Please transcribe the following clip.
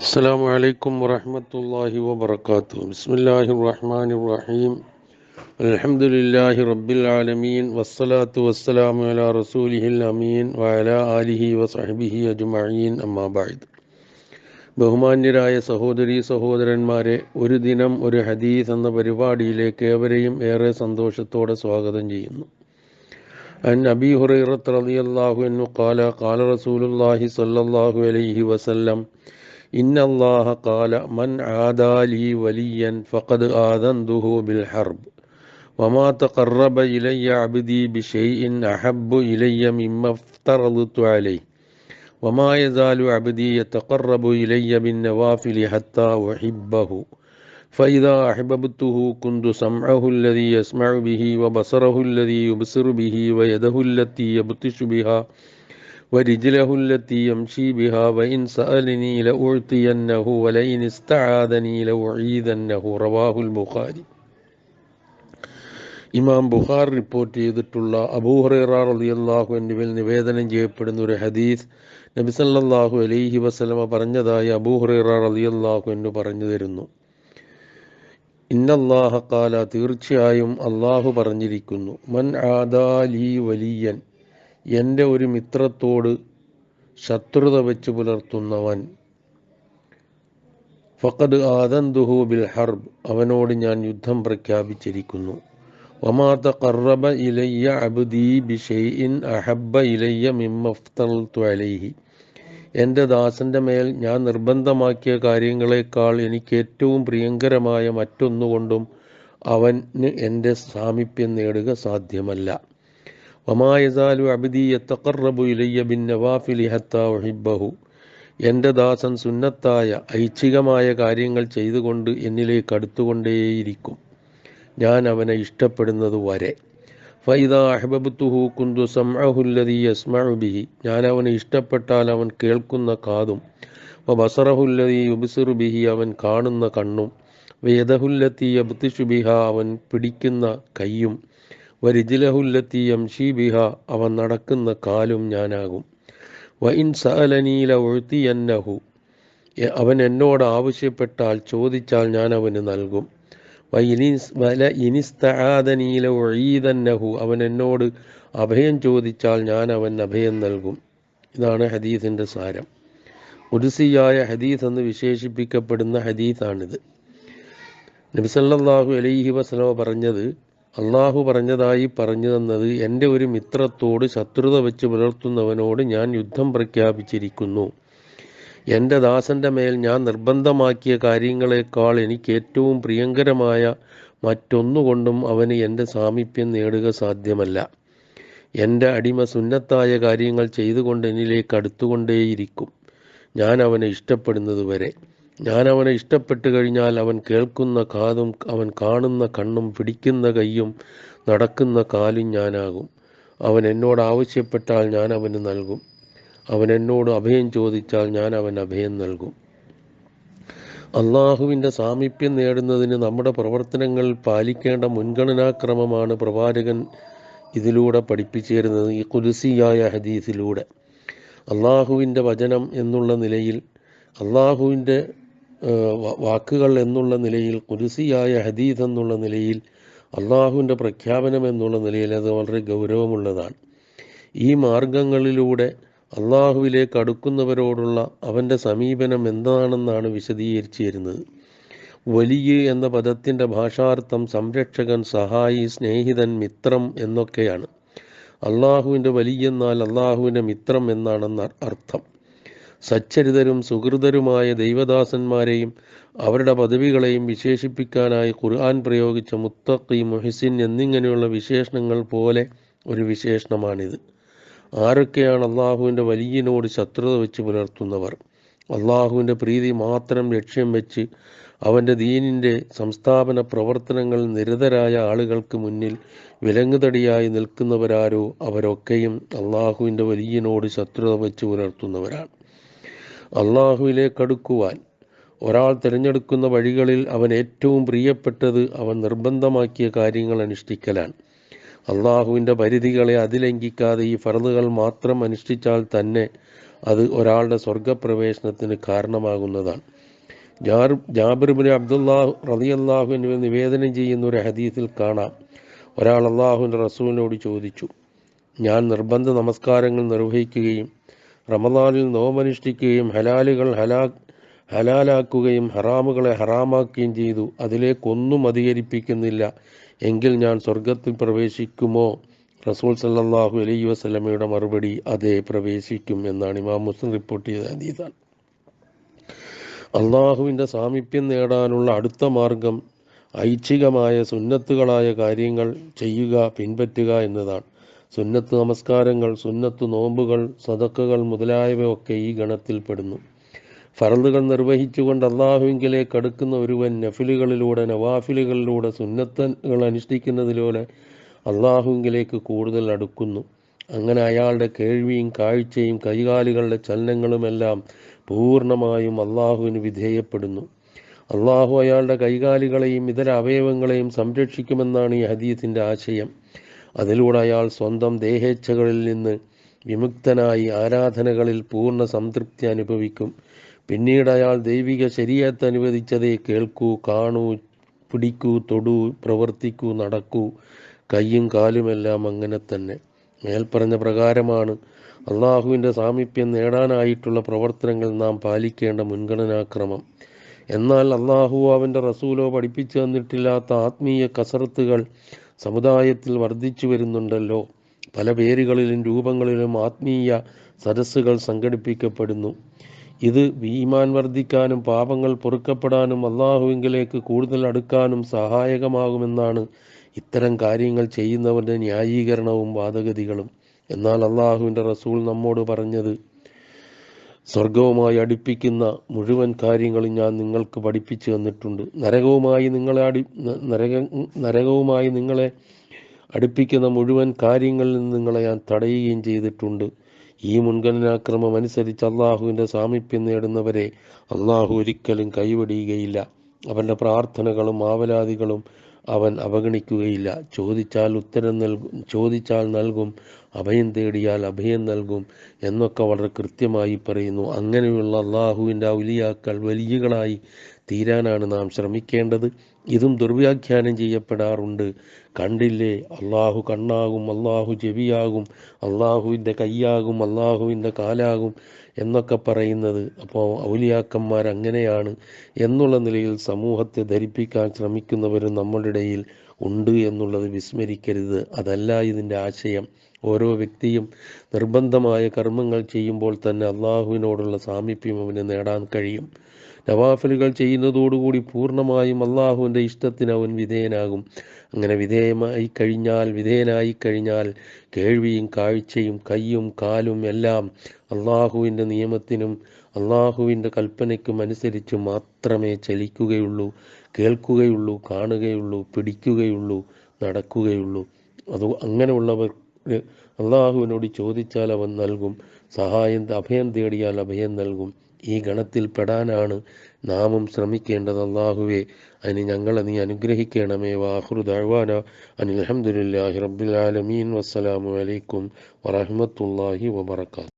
السلام عليكم ورحمة الله وبركاته بسم الله الرحمن الرحيم الحمد لله رب العالمين والصلاة والسلام على رسوله الأمين وعلى آله وصحبه أجمعين أما بعد ബഹുമാന്യരായ സഹോദരി സഹോദരന്മാരെ ഒരു ദിനം ഒരു ഹദീസ് എന്ന പരിപാടിയിലേക്ക് ഏവരെയും ഏറെ സന്തോഷത്തോടെ സ്വാഗതം ചെയ്യുന്നു عن أبي هريرة رضي الله عنه قال قال رسول الله صلى الله عليه وسلم إن الله قال من عادى لي وليا فقد آذنته بالحرب وما تقرب إلي عبدي بشيء أحب إلي مما افترضت عليه وما يزال عبدي يتقرب إلي بالنوافل حتى أحبه فإذا أحببته كنت سمعه الذي يسمع به وبصره الذي يبصر به ويده التي يبطش بها ورجله التي يمشي بها وإن سألني لأعطينه ولئن استعاذني لأعيذنه رواه البخاري ഇമാം ബുഖാർ റിപ്പോർട്ട് ചെയ്തിട്ടുള്ള അബൂഹറ റളിയല്ലാഹു എന്നിവൽ നിവേദനം ചെയ്യപ്പെടുന്ന ഒരു ഹദീസ് നബി സല്ലല്ലാഹു അലൈഹി വസല്ലമ പറഞ്ഞതായി അബൂഹറ റളിയല്ലാഹു എന്ന് പറഞ്ഞു തരുന്നു ഇന്നല്ലാഹ കാല തീർച്ചയായും അള്ളാഹു പറഞ്ഞിരിക്കുന്നു മൻ ആദാലി വലിയൻ എന്റെ ഒരു മിത്രത്തോട് ശത്രുത വെച്ച് പുലർത്തുന്നവൻ. ഫഖദ് ആദന്തുഹു ബിൽ ഹർബ്. അവനോട് ഞാൻ യുദ്ധം പ്രഖ്യാപിച്ചിരിക്കുന്നു. വമാ കറബ ഇലയ്യ അബ്ദി ബിഷൈഇൻ അഹബ്ബ ഇലയ്യ മിമ്മഫ്തൽതു അലൈഹി. എന്റെ ദാസന്റെ മേൽ ഞാൻ നിർബന്ധമാക്കിയ കാര്യങ്ങളെക്കാൾ എനിക്ക് ഏറ്റവും പ്രിയങ്കരമായ മറ്റൊന്നുകൊണ്ടും അവന് എന്റെ സാമീപ്യം നേടുക സാധ്യമല്ല. വമായസാലു അബിദി എത്തക്കറബു ഇലയ്യ ബിൻ നവാഫിലി ഹത്ത ഒഹിബഹു എന്റെ ദാസൻ സുന്നത്തായ ഐച്ഛികമായ കാര്യങ്ങൾ ചെയ്തുകൊണ്ട് എന്നിലേക്ക് അടുത്തുകൊണ്ടേയിരിക്കും. ഞാൻ അവനെ ഇഷ്ടപ്പെടുന്നത് വരെ. ഫൈദ അഹബബുത്തുഹു കുന്തു സംഅഹുല്ലതി യസ്മഉ ബിഹി. ഞാൻ അവനെ ഇഷ്ടപ്പെട്ടാൽ അവൻ കേൾക്കുന്ന കാതും ബസറഹുല്ലതി യുബ്സിറു ബിഹി അവൻ കാണുന്ന കണ്ണും വേദഹുല്ലത്തി യബ്തിഷു ബിഹ അവൻ പിടിക്കുന്ന കൈയും വരിജിലഹുല്ലത്തി യംഷി ബിഹ അവൻ നടക്കുന്ന കാലും ഞാനാകും. വ ഇൻ സഅലനീല ഒഴുത്തിയന്നഹു അവൻ എന്നോട് ആവശ്യപ്പെട്ടാൽ ചോദിച്ചാൽ ഞാൻ അവന് നൽകും. ഇനിസ്തആദനീല ഒഴീതന്നഹു അവൻ എന്നോട് അഭയം ചോദിച്ചാൽ ഞാൻ അവൻ അഭയം നൽകും. ഇതാണ് ഹദീസിന്റെ സാരം. ഉരുസിയായ ഹദീസ് എന്ന് വിശേഷിപ്പിക്കപ്പെടുന്ന ഹദീസാണിത്. നബിസല്ലാഹു അലൈഹി വസ്ലമ പറഞ്ഞത് അള്ളാഹു പറഞ്ഞതായി പറഞ്ഞു തന്നത് എന്റെ ഒരു മിത്രത്തോട് ശത്രുത വെച്ച് പുലർത്തുന്നവനോട് ഞാൻ യുദ്ധം പ്രഖ്യാപിച്ചിരിക്കുന്നു. എന്റെ ദാസന്റെ മേൽ ഞാൻ നിർബന്ധമാക്കിയ കാര്യങ്ങളെക്കാൾ എനിക്ക് ഏറ്റവും പ്രിയങ്കരമായ മറ്റൊന്നുകൊണ്ടും അവന് എന്റെ സാമീപ്യം നേടുക സാധ്യമല്ല. എന്റെ അടിമ സുന്നത്തായ കാര്യങ്ങൾ ചെയ്തുകൊണ്ട് എന്നിലേക്ക് അടുത്തുകൊണ്ടേയിരിക്കും. ഞാൻ അവനെ ഇഷ്ടപ്പെടുന്നത് വരെ. ഞാൻ അവനെ ഇഷ്ടപ്പെട്ടു കഴിഞ്ഞാൽ അവൻ കേൾക്കുന്ന കാതും അവൻ കാണുന്ന കണ്ണും പിടിക്കുന്ന കൈയും നടക്കുന്ന കാലും ഞാനാകും. അവൻ എന്നോട് ആവശ്യപ്പെട്ടാൽ ഞാൻ അവന് നൽകും. അവൻ എന്നോട് അഭയം ചോദിച്ചാൽ ഞാൻ അവൻ അഭയം നൽകും. അള്ളാഹുവിന്റെ സാമീപ്യം നേടുന്നതിന് നമ്മുടെ പ്രവർത്തനങ്ങൾ പാലിക്കേണ്ട മുൻഗണനാക്രമമാണ് പ്രവാചകൻ ഇതിലൂടെ പഠിപ്പിച്ചു തരുന്നത് ഈ കുലുസിയായ ഹദീസിലൂടെ. അള്ളാഹുവിന്റെ വചനം എന്നുള്ള നിലയിൽ അള്ളാഹുവിന്റെ വാക്കുകൾ എന്നുള്ള നിലയിൽ കുരിസിയായ ഹദീദ് എന്നുള്ള നിലയിൽ അള്ളാഹുവിന്റെ പ്രഖ്യാപനം എന്നുള്ള നിലയിൽ അത് വളരെ ഗൗരവമുള്ളതാണ്. ഈ മാർഗങ്ങളിലൂടെ അള്ളാഹുവിലേക്ക് അടുക്കുന്നവരോടുള്ള അവന്റെ സമീപനം എന്താണെന്നാണ് വിശദീകരിച്ചു തരുന്നത് വലിയ എന്ന പദത്തിന്റെ ഭാഷാർത്ഥം സംരക്ഷകൻ സഹായി സ്നേഹിതൻ മിത്രം എന്നൊക്കെയാണ്. അള്ളാഹുവിന്റെ വലിയെന്നാൽ അള്ളാഹുവിന്റെ മിത്രം എന്നാണെന്ന് അർത്ഥം. സച്ചരിതരും സുഹൃതരുമായ ദൈവദാസന്മാരെയും അവരുടെ പദവികളെയും വിശേഷിപ്പിക്കാനായി ഖുർആൻ പ്രയോഗിച്ച മുത്തഖി മുഹിസിൻ എന്നിങ്ങനെയുള്ള വിശേഷണങ്ങൾ പോലെ ഒരു വിശേഷണമാണിത്. ആരൊക്കെയാണ് അള്ളാഹുവിന്റെ വലിയനോട് ശത്രുത വെച്ച് പുലർത്തുന്നവർ? അള്ളാഹുവിന്റെ പ്രീതി മാത്രം ലക്ഷ്യം വെച്ച് അവന്റെ ദീനിന്റെ സംസ്ഥാപന പ്രവർത്തനങ്ങൾ നിരതരായ ആളുകൾക്ക് മുന്നിൽ വിലങ്ങുതടിയായി നിൽക്കുന്നവരാരോ അവരൊക്കെയും അള്ളാഹുവിന്റെ വലിയനോട് ശത്രുത വെച്ച് പുലർത്തുന്നവരാണ്. അള്ളാഹുവിലേക്ക് അടുക്കുവാൻ ഒരാൾ തിരഞ്ഞെടുക്കുന്ന വഴികളിൽ അവൻ ഏറ്റവും പ്രിയപ്പെട്ടത് അവൻ നിർബന്ധമാക്കിയ കാര്യങ്ങൾ അനുഷ്ഠിക്കലാണ്. അള്ളാഹുവിന്റെ പരിധികളെ അതിലംഘിക്കാതെ ഈ ഫറലുകൾ മാത്രം അനുഷ്ഠിച്ചാൽ തന്നെ അത് ഒരാളുടെ സ്വർഗപ്രവേശനത്തിന് കാരണമാകുന്നതാണ്. ജാർ ജാബിർബിൻ അബ്ദുല്ലാഹു അള്ളാഹു എന്നിവ നിവേദനം ചെയ്യുന്ന ഒരു ഹദീസിൽ കാണാം. ഒരാൾ അള്ളാഹുവിന്റെ റസൂലിനോട് ചോദിച്ചു ഞാൻ നിർബന്ധ നമസ്കാരങ്ങൾ നിർവഹിക്കുകയും റമദാനിൽ നോമനുഷ്ഠിക്കുകയും ഹലാലുകൾ ഹലാ ഹലാലാക്കുകയും ഹറാമുകളെ ഹറാമാക്കുകയും ചെയ്തു. അതിലേക്കൊന്നും അധികരിപ്പിക്കുന്നില്ല. എങ്കിൽ ഞാൻ സ്വർഗത്തിൽ പ്രവേശിക്കുമോ? റസൂൽ സല്ലാഹു അലൈഹി വസ്ലമയുടെ മറുപടി അതെ പ്രവേശിക്കും എന്നാണ് ഇമാം മുസ്ലിം റിപ്പോർട്ട് ചെയ്ത ഹദീസാണ്. അള്ളാഹുവിന്റെ സാമീപ്യം നേടാനുള്ള അടുത്ത മാർഗം ഐച്ഛികമായ സുന്നത്തുകളായ കാര്യങ്ങൾ ചെയ്യുക പിൻപറ്റുക എന്നതാണ്. സുന്നത്ത് നമസ്കാരങ്ങൾ സുന്നത്ത് നോമ്പുകൾ സതക്കകൾ മുതലായവയൊക്കെ ഈ ഗണത്തിൽപ്പെടുന്നു ഫറലുകൾ നിർവഹിച്ചുകൊണ്ട് അള്ളാഹുവിങ്കിലേക്ക് അടുക്കുന്ന ഒരുവൻ നഫിലുകളിലൂടെ നവാഫിലുകളിലൂടെ സുന്നത്തുകൾ അനുഷ്ഠിക്കുന്നതിലൂടെ അള്ളാഹുവിങ്കിലേക്ക് കൂടുതൽ അടുക്കുന്നു. അങ്ങനെ അയാളുടെ കേൾവിയും കാഴ്ചയും കൈകാലുകളുടെ ചലനങ്ങളുമെല്ലാം പൂർണമായും അള്ളാഹുവിന് വിധേയപ്പെടുന്നു. അള്ളാഹു അയാളുടെ കൈകാലുകളെയും ഇതര അവയവങ്ങളെയും സംരക്ഷിക്കുമെന്നാണ് ഈ ഹദീസിന്റെ ആശയം. അതിലൂടെ അയാൾ സ്വന്തം ദേഹേച്ഛകളിൽ നിന്ന് വിമുക്തനായി ആരാധനകളിൽ പൂർണ സംതൃപ്തി അനുഭവിക്കും. പിന്നീട് അയാൾ ദൈവിക ശരീരത്തെ അനുവദിച്ചതേ കേൾക്കൂ കാണൂ പിടിക്കൂ തൊടൂ പ്രവർത്തിക്കൂ നടക്കൂ. കൈയും കാലുമെല്ലാം അങ്ങനെ തന്നെ. മേൽപ്പറഞ്ഞ പ്രകാരമാണ് അള്ളാഹുവിന്റെ സാമീപ്യം നേടാനായിട്ടുള്ള പ്രവർത്തനങ്ങൾ നാം പാലിക്കേണ്ട മുൻഗണനാക്രമം. എന്നാൽ അള്ളാഹു അവന്റെ റസൂലോ പഠിപ്പിച്ചു തന്നിട്ടില്ലാത്ത ആത്മീയ കസറത്തുകൾ സമുദായത്തിൽ വർദ്ധിച്ചു വരുന്നുണ്ടല്ലോ. പല പേരുകളിലും രൂപങ്ങളിലും ആത്മീയ സരസ്സുകൾ സംഘടിപ്പിക്കപ്പെടുന്നു. ഇത് ഈമാൻ വർദ്ധിക്കാനും പാപങ്ങൾ പൊറുക്കപ്പെടാനും അള്ളാഹുവിങ്കിലേക്ക് കൂടുതൽ അടുക്കാനും സഹായകമാകുമെന്നാണ് ഇത്തരം കാര്യങ്ങൾ ചെയ്യുന്നവരുടെ ന്യായീകരണവും വാദഗതികളും. എന്നാൽ അള്ളാഹുവിന്റെ റസൂൽ നമ്മോട് പറഞ്ഞത് സ്വർഗവുമായി അടുപ്പിക്കുന്ന മുഴുവൻ കാര്യങ്ങളും ഞാൻ നിങ്ങൾക്ക് പഠിപ്പിച്ചു തന്നിട്ടുണ്ട്. നരകവുമായി നിങ്ങളെ അടി നരക നരകവുമായി നിങ്ങളെ അടുപ്പിക്കുന്ന മുഴുവൻ കാര്യങ്ങളിൽ നിന്ന് നിങ്ങളെ ഞാൻ തടയുകയും ചെയ്തിട്ടുണ്ട്. ഈ മുൻഗണനാക്രമം അനുസരിച്ച് അള്ളാഹുവിന്റെ സാമീപ്യം നേടുന്നവരെ അള്ളാഹു ഒരിക്കലും കൈവടിയുകയില്ല അവന്റെ പ്രാർത്ഥനകളും ആവലാദികളും അവൻ അവഗണിക്കുകയില്ല. ചോദിച്ചാൽ ഉത്തരം നൽകും ചോദിച്ചാൽ നൽകും അഭയം തേടിയാൽ അഭയം നൽകും എന്നൊക്കെ വളരെ കൃത്യമായി പറയുന്നു. അങ്ങനെയുള്ള അള്ളാഹുവിന്റെ ഔലിയാക്കൾ വലിയകളായി തീരാനാണ് നാം ശ്രമിക്കേണ്ടത്. ഇതും ദുർവ്യാഖ്യാനം ചെയ്യപ്പെടാറുണ്ട്. കണ്ടില്ലേ? അള്ളാഹു കണ്ണാകും അള്ളാഹു ചെവിയാകും അള്ളാഹുവിന്റെ കൈയാകും അള്ളാഹുവിന്റെ കാലാകും എന്നൊക്കെ പറയുന്നത്. അപ്പോൾ ഔലിയാക്കന്മാർ അങ്ങനെയാണ് എന്നുള്ള നിലയിൽ സമൂഹത്തെ ധരിപ്പിക്കാൻ ശ്രമിക്കുന്നവരും നമ്മുടെ ഇടയിൽ ഉണ്ട് എന്നുള്ളത് വിസ്മരിക്കരുത്. അതല്ല ഇതിന്റെ ആശയം. ഓരോ വ്യക്തിയും നിർബന്ധമായ കർമ്മങ്ങൾ ചെയ്യുമ്പോൾ തന്നെ അള്ളാഹുവിനോടുള്ള സാമീപ്യം അവന് നേടാൻ കഴിയും. നവാഫലുകൾ ചെയ്യുന്നതോടുകൂടി പൂർണമായും അള്ളാഹുവിന്റെ ഇഷ്ടത്തിന് അവൻ വിധേയനാകും. അങ്ങനെ വിധേയമായി കഴിഞ്ഞാൽ വിധേയനായി കഴിഞ്ഞാൽ കേൾവിയും കാഴ്ചയും കയ്യും കാലും എല്ലാം അള്ളാഹുവിന്റെ നിയമത്തിനും അള്ളാഹുവിന്റെ കൽപ്പനയ്ക്കും അനുസരിച്ച് മാത്രമേ ചലിക്കുകയുള്ളൂ കേൾക്കുകയുള്ളൂ കാണുകയുള്ളൂ പിടിക്കുകയുള്ളൂ നടക്കുകയുള്ളൂ. അത് അങ്ങനെയുള്ളവർ അള്ളാഹുവിനോട് ചോദിച്ചാൽ അവൻ നൽകും. സഹായം അഭയം തേടിയാൽ അഭയം നൽകും. ഈ ഗണത്തിൽ പെടാനാണ് നാമും ശ്രമിക്കേണ്ടത്. അള്ളാഹുവെ അതിന് ഞങ്ങളെ നീ അനുഗ്രഹിക്കണമേ. വാഹുർ അനിൽ അഹമ്മദില്ലാഹി റബ്ബിൽ ആലമീൻ. വസ്സലാമു അലൈക്കും വറഹമത്തല്ലാഹി വബർക്കാത്തു